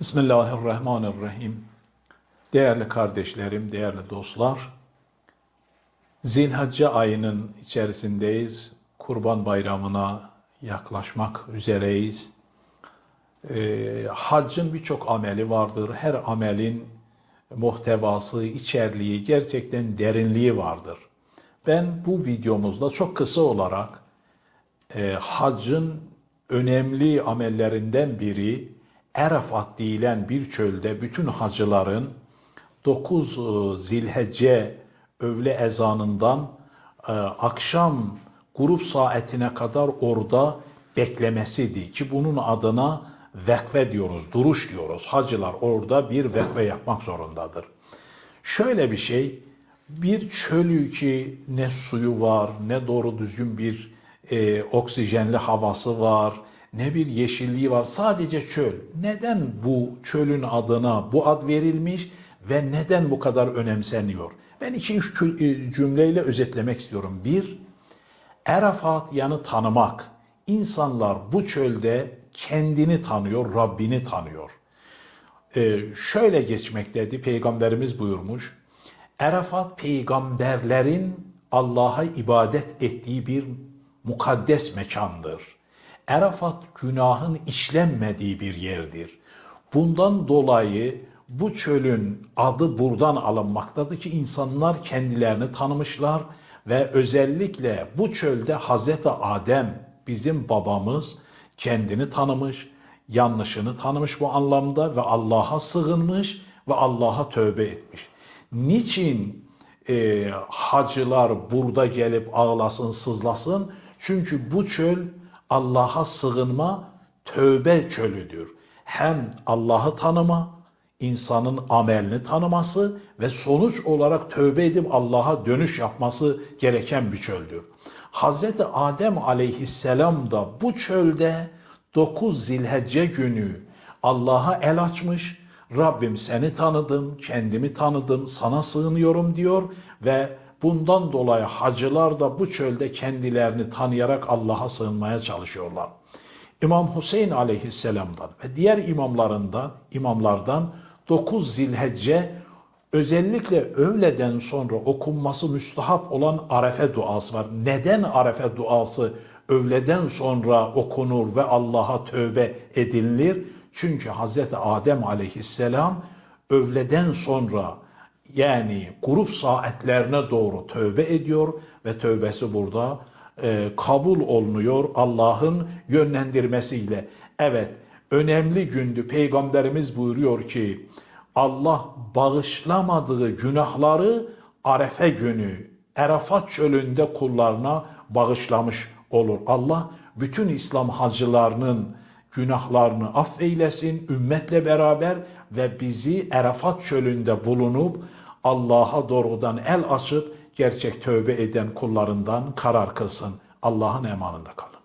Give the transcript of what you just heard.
Bismillahirrahmanirrahim. Değerli kardeşlerim, değerli dostlar, Zilhacce ayının içerisindeyiz. Kurban Bayramı'na yaklaşmak üzereyiz. Ee, haccın birçok ameli vardır. Her amelin muhtevası, içerliği, gerçekten derinliği vardır. Ben bu videomuzda çok kısa olarak e, haccın önemli amellerinden biri Erefat denilen bir çölde bütün hacıların 9 e, Zilhecce öğle ezanından e, akşam grup saatine kadar orada beklemesiydi ki bunun adına vekfe diyoruz, duruş diyoruz. Hacılar orada bir vekfe yapmak zorundadır. Şöyle bir şey, bir çölü ki ne suyu var, ne doğru düzgün bir e, oksijenli havası var, ne bir yeşilliği var. Sadece çöl. Neden bu çölün adına bu ad verilmiş ve neden bu kadar önemseniyor? Ben iki üç e, cümleyle özetlemek istiyorum. Bir, Arafat yanı tanımak. İnsanlar bu çölde kendini tanıyor, Rabbini tanıyor. Ee, şöyle geçmektedir, Peygamberimiz buyurmuş. Arafat peygamberlerin Allah'a ibadet ettiği bir mukaddes mekandır. Arafat günahın işlenmediği bir yerdir. Bundan dolayı bu çölün adı buradan alınmaktadır ki insanlar kendilerini tanımışlar ve özellikle bu çölde Hazreti Adem bizim babamız kendini tanımış, yanlışını tanımış bu anlamda ve Allah'a sığınmış ve Allah'a tövbe etmiş. Niçin e, hacılar burada gelip ağlasın, sızlasın? Çünkü bu çöl Allah'a sığınma tövbe çölüdür. Hem Allah'ı tanıma, insanın amelini tanıması ve sonuç olarak tövbe edip Allah'a dönüş yapması gereken bir çöldür. Hz. Adem aleyhisselam da bu çölde 9 zilhecce günü Allah'a el açmış, Rabbim seni tanıdım, kendimi tanıdım, sana sığınıyorum diyor ve bundan dolayı hacılar da bu çölde kendilerini tanıyarak Allah'a sığınmaya çalışıyorlar. İmam Hüseyin aleyhisselamdan ve diğer imamlarından, imamlardan 9 zilhecce özellikle öğleden sonra okunması müstahap olan arefe duası var. Neden arefe duası öğleden sonra okunur ve Allah'a tövbe edilir? Çünkü Hz. Adem aleyhisselam öğleden sonra yani grup saatlerine doğru tövbe ediyor ve tövbesi burada e, kabul olunuyor Allah'ın yönlendirmesiyle. Evet önemli gündü peygamberimiz buyuruyor ki Allah bağışlamadığı günahları Arefe günü Arafat çölünde kullarına bağışlamış olur. Allah bütün İslam hacılarının günahlarını affeylesin ümmetle beraber ve bizi Arafat çölünde bulunup Allah'a doğrudan el açıp gerçek tövbe eden kullarından karar kılsın. Allah'ın emanında kalın.